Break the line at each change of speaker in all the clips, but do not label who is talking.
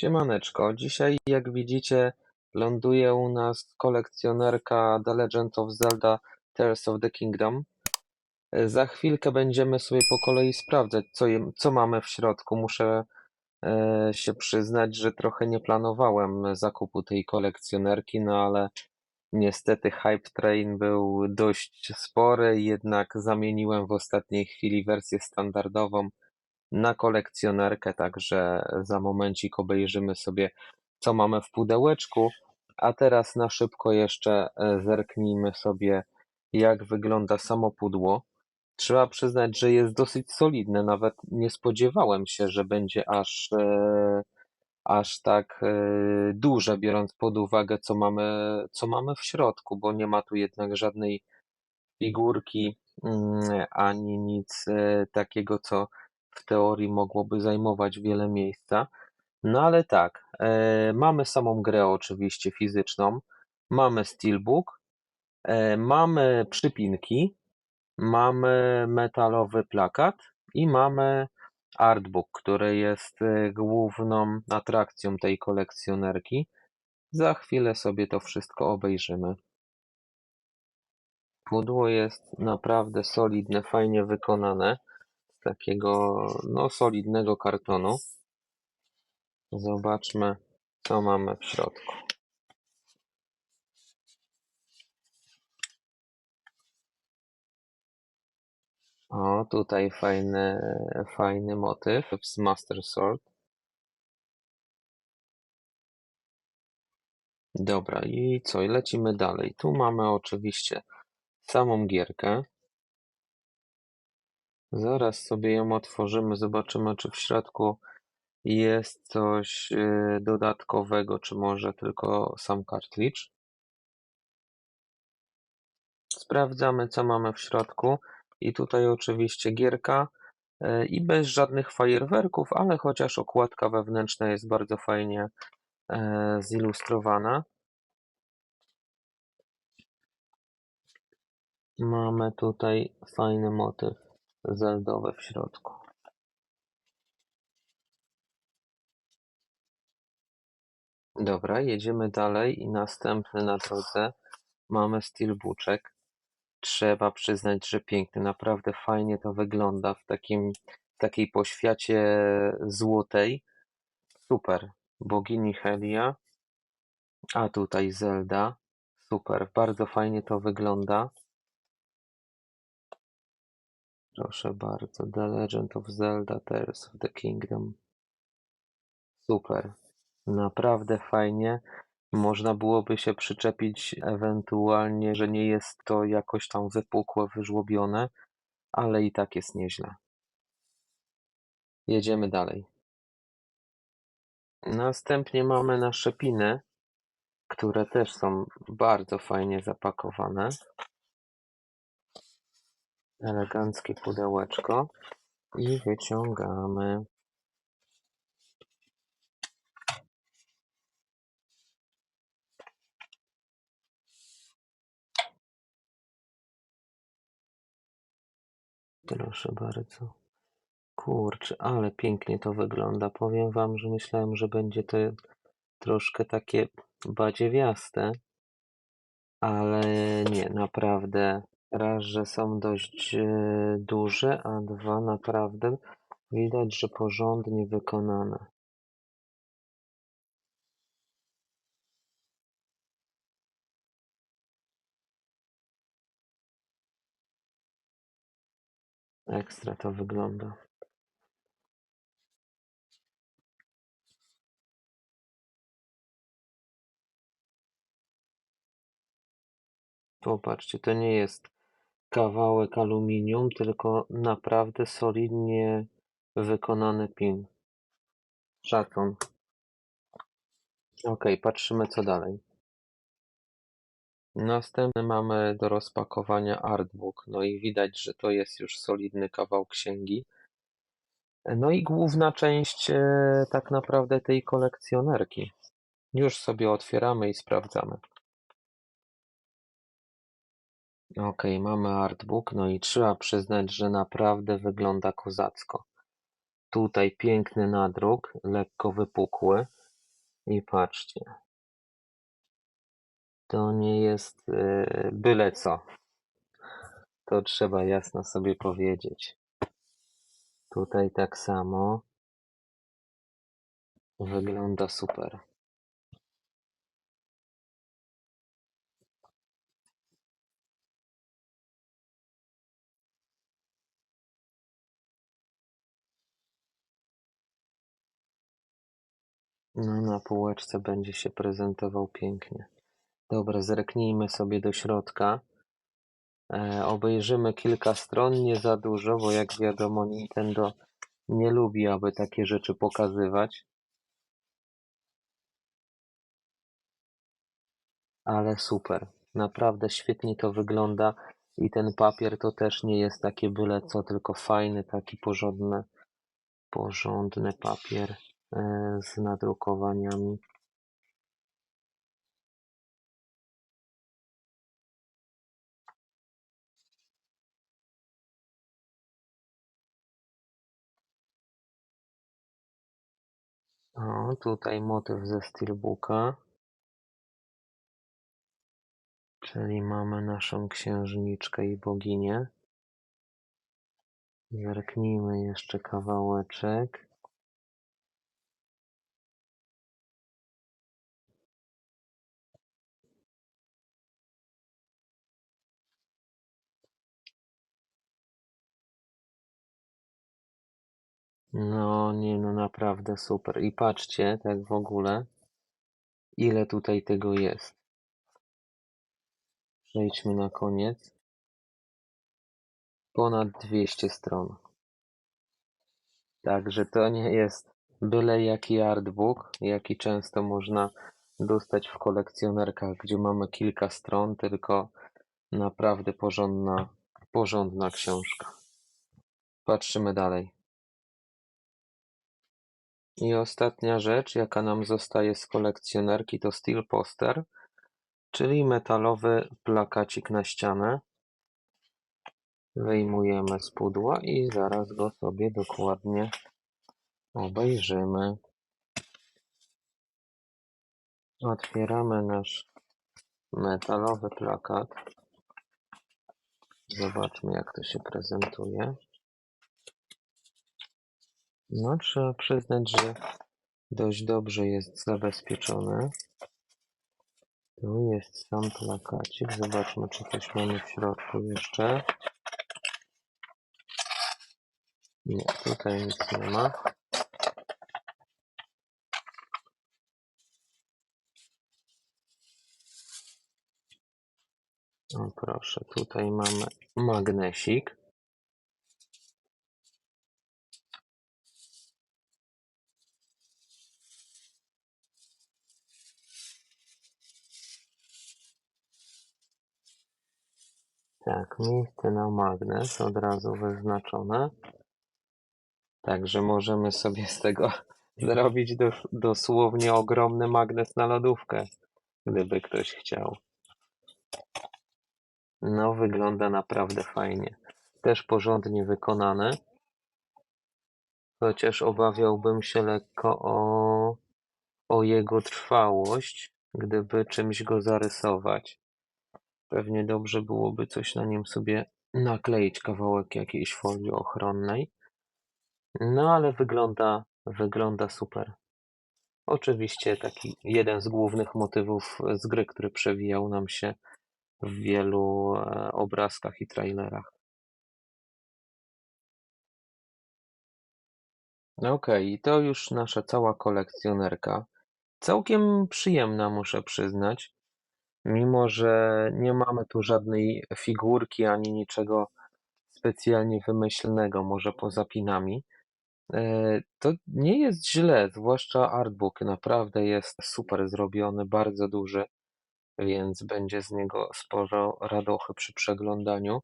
Siemaneczko, dzisiaj jak widzicie ląduje u nas kolekcjonerka The Legend of Zelda Tears of the Kingdom. E, Za chwilkę będziemy sobie po kolei sprawdzać, co, je, co mamy w środku. Muszę e, się przyznać, że trochę nie planowałem zakupu tej kolekcjonerki, no ale niestety hype train był dość spory, jednak zamieniłem w ostatniej chwili wersję standardową na kolekcjonerkę, także za momencik obejrzymy sobie, co mamy w pudełeczku. A teraz na szybko jeszcze e, zerknijmy sobie, jak wygląda samo pudło. Trzeba przyznać, że jest dosyć solidne, nawet nie spodziewałem się, że będzie aż, e, aż tak e, duże, biorąc pod uwagę, co mamy, co mamy w środku, bo nie ma tu jednak żadnej figurki, mm, ani nic e, takiego, co w teorii mogłoby zajmować wiele miejsca. No ale tak, e, mamy samą grę oczywiście fizyczną, mamy steelbook, e, mamy przypinki, mamy metalowy plakat i mamy artbook, który jest e, główną atrakcją tej kolekcjonerki. Za chwilę sobie to wszystko obejrzymy. Pudło jest naprawdę solidne, fajnie wykonane takiego no, solidnego kartonu. Zobaczmy, co mamy w środku. O, tutaj fajny, fajny motyw z Master Sword. Dobra, i co? I lecimy dalej. Tu mamy oczywiście samą gierkę. Zaraz sobie ją otworzymy, zobaczymy, czy w środku jest coś y, dodatkowego, czy może tylko sam kartridż. Sprawdzamy, co mamy w środku. I tutaj oczywiście gierka y, i bez żadnych fajerwerków, ale chociaż okładka wewnętrzna jest bardzo fajnie y, zilustrowana. Mamy tutaj fajny motyw zeldowy w środku. Dobra, jedziemy dalej i następny na drodze mamy steelbooczek. Trzeba przyznać, że piękny, naprawdę fajnie to wygląda w takim, w takiej poświacie złotej. Super. Bogini Helia, a tutaj Zelda. Super, bardzo fajnie to wygląda. Proszę bardzo, The Legend of Zelda Tears of the Kingdom. Super, naprawdę fajnie. Można byłoby się przyczepić ewentualnie, że nie jest to jakoś tam wypukłe, wyżłobione, ale i tak jest nieźle. Jedziemy dalej. Następnie mamy nasze piny, które też są bardzo fajnie zapakowane. Eleganckie pudełeczko i wyciągamy. Proszę bardzo. Kurczę, ale pięknie to wygląda. Powiem wam, że myślałem, że będzie to troszkę takie badziewiaste, ale nie, naprawdę. Raz, że są dość e, duże, a dwa, naprawdę widać, że porządnie wykonane. Ekstra to wygląda. Popatrzcie, to nie jest kawałek aluminium, tylko naprawdę solidnie wykonany pin. Szacun. Ok, patrzymy co dalej. Następny mamy do rozpakowania artbook. No i widać, że to jest już solidny kawał księgi. No i główna część e, tak naprawdę tej kolekcjonerki. Już sobie otwieramy i sprawdzamy. Ok, mamy artbook, no i trzeba przyznać, że naprawdę wygląda kozacko. Tutaj piękny nadruk, lekko wypukły. I patrzcie. To nie jest yy, byle co. To trzeba jasno sobie powiedzieć. Tutaj tak samo. Wygląda super. No, na półeczce będzie się prezentował pięknie. Dobra, zerknijmy sobie do środka. E, obejrzymy kilka stron, nie za dużo, bo jak wiadomo, Nintendo nie lubi, aby takie rzeczy pokazywać. Ale super. Naprawdę świetnie to wygląda. I ten papier to też nie jest takie byle co, tylko fajny, taki porządny, porządny papier z nadrukowaniami. O, tutaj motyw ze Steelbooka. Czyli mamy naszą księżniczkę i boginię. Zerknijmy jeszcze kawałeczek. No, nie, no naprawdę super. I patrzcie, tak w ogóle, ile tutaj tego jest. Przejdźmy na koniec. Ponad 200 stron. Także to nie jest byle jaki artbook, jaki często można dostać w kolekcjonerkach, gdzie mamy kilka stron, tylko naprawdę porządna, porządna książka. Patrzymy dalej. I ostatnia rzecz, jaka nam zostaje z kolekcjonerki, to Steel Poster, czyli metalowy plakacik na ścianę. Wyjmujemy z pudła i zaraz go sobie dokładnie obejrzymy. Otwieramy nasz metalowy plakat. Zobaczmy, jak to się prezentuje. No, trzeba przyznać, że dość dobrze jest zabezpieczony. Tu jest sam plakacik. Zobaczmy, czy coś mamy w środku jeszcze. Nie, tutaj nic nie ma. O proszę, tutaj mamy magnesik. Tak, miejsce na magnes od razu wyznaczone. Także możemy sobie z tego zrobić dos- dosłownie ogromny magnes na lodówkę, gdyby ktoś chciał. No, wygląda naprawdę fajnie. Też porządnie wykonany. Chociaż obawiałbym się lekko o, o jego trwałość, gdyby czymś go zarysować. Pewnie dobrze byłoby coś na nim sobie nakleić, kawałek jakiejś folii ochronnej. No ale wygląda, wygląda super. Oczywiście taki jeden z głównych motywów z gry, który przewijał nam się w wielu e, obrazkach i trailerach. Okej, okay, to już nasza cała kolekcjonerka. Całkiem przyjemna, muszę przyznać. Mimo, że nie mamy tu żadnej figurki ani niczego specjalnie wymyślnego, może poza pinami, e, to nie jest źle, zwłaszcza artbook naprawdę jest super zrobiony, bardzo duży, więc będzie z niego sporo radochy przy przeglądaniu.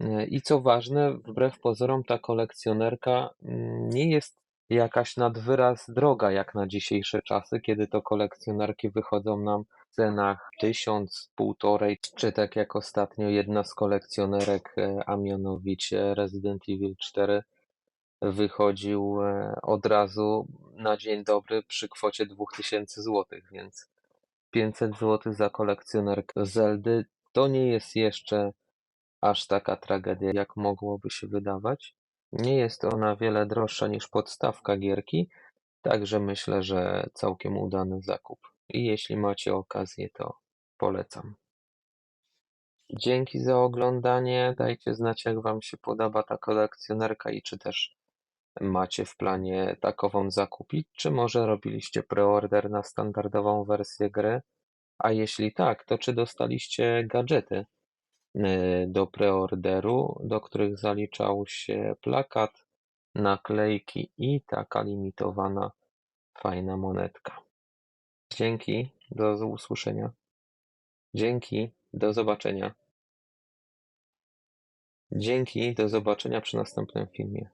E, I co ważne, wbrew pozorom ta kolekcjonerka mm, nie jest jakaś nad wyraz droga jak na dzisiejsze czasy, kiedy to kolekcjonerki wychodzą nam w cenach tysiąc, półtorej, czy tak jak ostatnio jedna z kolekcjonerek, e, a mianowicie Resident Evil 4 wychodził e, od razu na dzień dobry przy kwocie 2000 zł, więc 500 zł za kolekcjonerkę Zeldy to nie jest jeszcze aż taka tragedia, jak mogłoby się wydawać. Nie jest ona wiele droższa niż podstawka gierki, także myślę, że całkiem udany zakup. I jeśli macie okazję, to polecam. Dzięki za oglądanie. Dajcie znać, jak Wam się podoba ta kolekcjonerka i czy też macie w planie takową zakupić, czy może robiliście preorder na standardową wersję gry. A jeśli tak, to czy dostaliście gadżety do preorderu, do których zaliczał się plakat, naklejki i taka limitowana fajna monetka. Dzięki, do usłyszenia. Dzięki, do zobaczenia. Dzięki, do zobaczenia przy następnym filmie.